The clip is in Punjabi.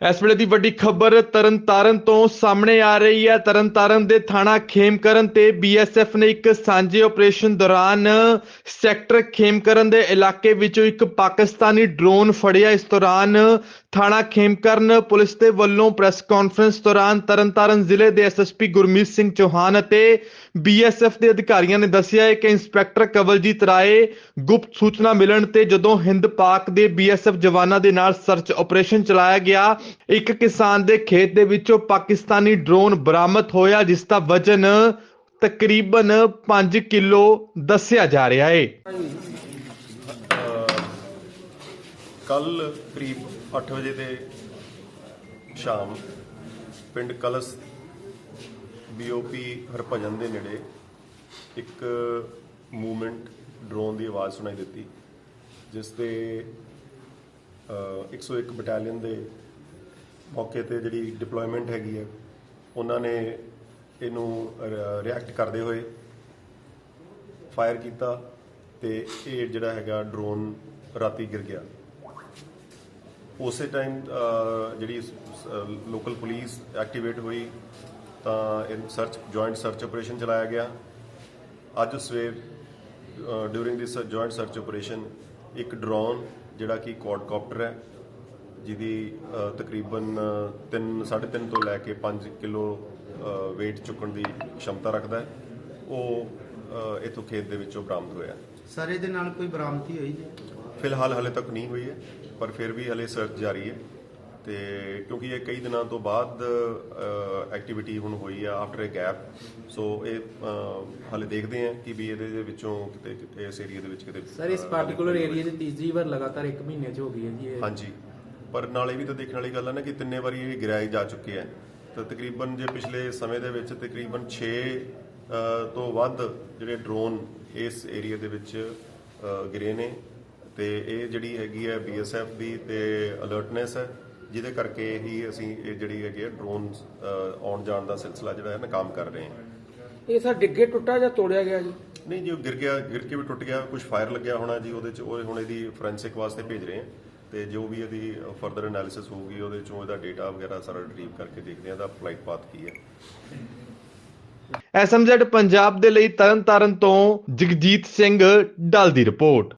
ਇਸ ਵੇਲੇ ਦੀ ਵੱਡੀ ਖਬਰ ਤਰਨਤਾਰਨ ਤੋਂ ਸਾਹਮਣੇ ਆ ਰਹੀ ਹੈ। ਤਰਨਤਾਰਨ ਦੇ ਥਾਣਾ ਖੇਮਕਰਨ ਤੇ ਬੀਐਸਐਫ ਨੇ ਇੱਕ ਸਾਂਝੇ ਆਪਰੇਸ਼ਨ ਦੌਰਾਨ ਸੈਕਟਰ ਖੇਮਕਰਨ ਦੇ ਇਲਾਕੇ ਵਿੱਚੋਂ ਇੱਕ ਪਾਕਿਸਤਾਨੀ ਡਰੋਨ ਫੜਿਆ। ਇਸ ਦੌਰਾਨ ਥਾਣਾ ਖੇਮਕਰਨ ਪੁਲਿਸ ਦੇ ਵੱਲੋਂ ਪ੍ਰੈਸ ਕਾਨਫਰੰਸ ਦੌਰਾਨ ਤਰਨਤਾਰਨ ਜ਼ਿਲ੍ਹੇ ਦੇ ਐਸਐਸਪੀ ਗੁਰਮੀਤ ਸਿੰਘ ਚੌਹਾਨ ਅਤੇ ਬੀਐਸਐਫ ਦੇ ਅਧਿਕਾਰੀਆਂ ਨੇ ਦੱਸਿਆ ਹੈ ਕਿ ਇੰਸਪੈਕਟਰ ਕਵਲਜੀਤ ਰਾਏ ਗੁਪਤ ਸੂਚਨਾ ਮਿਲਣ ਤੇ ਜਦੋਂ ਹਿੰਦ ਪਾਕ ਦੇ ਬੀਐਸਐਫ ਜਵਾਨਾਂ ਦੇ ਨਾਲ ਸਰਚ ਆਪਰੇਸ਼ਨ ਚਲਾਇਆ ਗਿਆ, ਇੱਕ ਕਿਸਾਨ ਦੇ ਖੇਤ ਦੇ ਵਿੱਚੋਂ ਪਾਕਿਸਤਾਨੀ ਡਰੋਨ ਬਰਾਮਦ ਹੋਇਆ, ਜਿਸ ਦਾ ਵਜ਼ਨ ਤਕਰੀਬਨ 5 ਕਿਲੋ ਦੱਸਿਆ ਜਾ ਰਿਹਾ ਹੈ। ਕੱਲ ਕਰੀਬ 8 ਵਜੇ ਦੇ ਸ਼ਾਮ ਪਿੰਡ ਕਲਸ ਬੀਓਪੀ ਹਰਭਜਨ ਦੇ ਨੇੜੇ ਇੱਕ ਮੂਵਮੈਂਟ ਡਰੋਨ ਦੀ ਆਵਾਜ਼ ਸੁਣਾਈ ਦਿੱਤੀ ਜਿਸ ਤੇ ਅ, 101 ਬਟਾਲੀਅਨ ਦੇ ਮੌਕੇ ਤੇ ਜਿਹੜੀ ਡਿਪਲੋਇਮੈਂਟ ਹੈਗੀ ਹੈ ਉਹਨਾਂ ਨੇ ਇਹਨੂੰ ਰਿਐਕਟ ਕਰਦੇ ਹੋਏ ਫਾਇਰ ਕੀਤਾ ਤੇ ਇਹ ਜਿਹੜਾ ਹੈਗਾ ਡਰੋਨ ਰਾਤੀ ਗਿਰ ਗਿਆ। ਉਸੇ ਟਾਈਮ ਜਿਹੜੀ ਲੋਕਲ ਪੁਲਿਸ ਐਕਟੀਵੇਟ ਹੋਈ ਤਾਂ ਇਹ ਸਰਚ ਜੁਆਇੰਟ ਸਰਚ ਆਪਰੇਸ਼ਨ ਚਲਾਇਆ ਗਿਆ। ਅੱਜ ਸਵੇਰ during this joint search operation ਇੱਕ ਡਰੋਨ ਜਿਹੜਾ ਕਿ ਕੁਆਡਕਾਪਟਰ ਹੈ ਜਿਹਦੀ ਅ, ਤਕਰੀਬਨ 3 3.5 ਤੋਂ ਲੈ ਕੇ 5 ਕਿਲੋ weight ਚੁੱਕਣ ਦੀ ਸ਼ਮਤਾ ਰੱਖਦਾ ਹੈ। ਉਹ ਅ, ਇੱਥੋਂ ਖੇਤ ਦੇ ਵਿੱਚੋਂ ਬਰਾਮਦ ਹੋਇਆ। ਸਰ ਇਹਦੇ ਨਾਲ ਕੋਈ ਬਰਾਮਦੀ ਹੋਈ ਜੀ? ਫਿਲਹਾਲ ਹਲੇ ਤੱਕ ਨਹੀਂ ਹੋਈ ਹੈ ਪਰ ਫਿਰ ਵੀ ਹਲੇ ਸਰਚ ਜਾਰੀ ਹੈ। ਤੇ ਕਿਉਂਕਿ ਇਹ ਕਈ ਦਿਨਾਂ ਤੋਂ ਬਾਅਦ ਐਕਟੀਵਿਟੀ ਹੁਣ ਹੋਈ ਆ ਆਫਟਰ ਅ ਗੈਪ ਸੋ ਇਹ ਹਲੇ ਦੇਖਦੇ ਹਾਂ ਕਿ ਵੀ ਇਹਦੇ ਦੇ ਵਿੱਚੋਂ ਕਿਤੇ ਕਿਤੇ ਇਸ ਏਰੀਆ ਦੇ ਵਿੱਚ ਕਿਤੇ ਸਰ ਇਸ ਪਾਰਟਿਕੂਲਰ ਏਰੀਆ 'ਚ ਤੀਸਰੀ ਵਾਰ ਲਗਾਤਾਰ 1 ਮਹੀਨੇ 'ਚ ਹੋ ਗਈ ਹੈ ਜੀ ਇਹ। ਹਾਂਜੀ। ਪਰ ਨਾਲ ਵੀ ਤਾਂ ਦੇਖਣ ਵਾਲੀ ਗੱਲ ਹੈ ਨਾ ਕਿ ਤਿੰਨੇ ਵਾਰੀ ਇਹ ਗਿਰਾਏ ਜਾ ਚੁੱਕੇ ਆ। ਤਾਂ ਤਕਰੀਬਨ ਜੇ ਪਿਛਲੇ ਸਮੇਂ ਦੇ ਵਿੱਚ ਤਕਰੀਬਨ 6 ਤੋਂ ਵੱਧ ਜਿਹੜੇ ਡਰੋਨ ਇਸ ਏਰੀਆ ਦੇ ਵਿੱਚ ਗਿਰੇ ਨੇ। ਤੇ ਇਹ ਜਿਹੜੀ ਹੈਗੀ ਹੈ ਬੀਐਸਐਫ ਦੀ ਤੇ ਅਲਰਟਨੈਸ ਹੈ ਜਿਹਦੇ ਕਰਕੇ ਹੀ ਅਸੀਂ ਇਹ ਜਿਹੜੀ ਹੈਗੀ ਹੈ ਡਰੋਨ ਆਉਣ ਜਾਣ ਦਾ ਸਿਲਸਿਲਾ ਜਿਹੜਾ ਹੈ ਨਾਕਾਮ ਕਰ ਰਹੇ ਹਾਂ। ਇਹ ਸਰ ਡਿੱਗੇ ਟੁੱਟਾ ਜਾਂ ਤੋੜਿਆ ਗਿਆ ਜੀ? ਨਹੀਂ ਜੀ ਉਹ ਗਿਰ ਗਿਆ ਗਿਰ ਕੇ ਵੀ ਟੁੱਟ ਗਿਆ ਕੁਝ ਫਾਇਰ ਲੱਗਿਆ ਹੋਣਾ ਜੀ ਉਹਦੇ ਚ ਉਹ ਹੁਣ ਇਹਦੀ ਫੋਰੈਂਸਿਕ ਵਾਸਤੇ ਭੇਜ ਰਹੇ ਹਾਂ। ਤੇ ਜੋ ਵੀ ਇਹਦੀ ਫਰਦਰ ਐਨਾਲਿਸਿਸ ਹੋਊਗੀ ਉਹਦੇ ਚੋਂ ਇਹਦਾ ਡਾਟਾ ਵਗੈਰਾ ਸਾਰਾ ਰਿਟਰੀਵ ਕਰਕੇ ਦੇਖਦੇ ਹਾਂ ਇਹਦਾ ਫਲਾਈਟ ਪਾਥ ਕੀ ਹੈ। ਐਸਐਮਜ਼ੈਡ ਪੰਜਾਬ ਦੇ ਲਈ ਤਰਨਤਾਰਨ ਤੋਂ ਜਗਜੀਤ ਸਿੰਘ ਡਲ ਦੀ ਰਿਪੋਰਟ।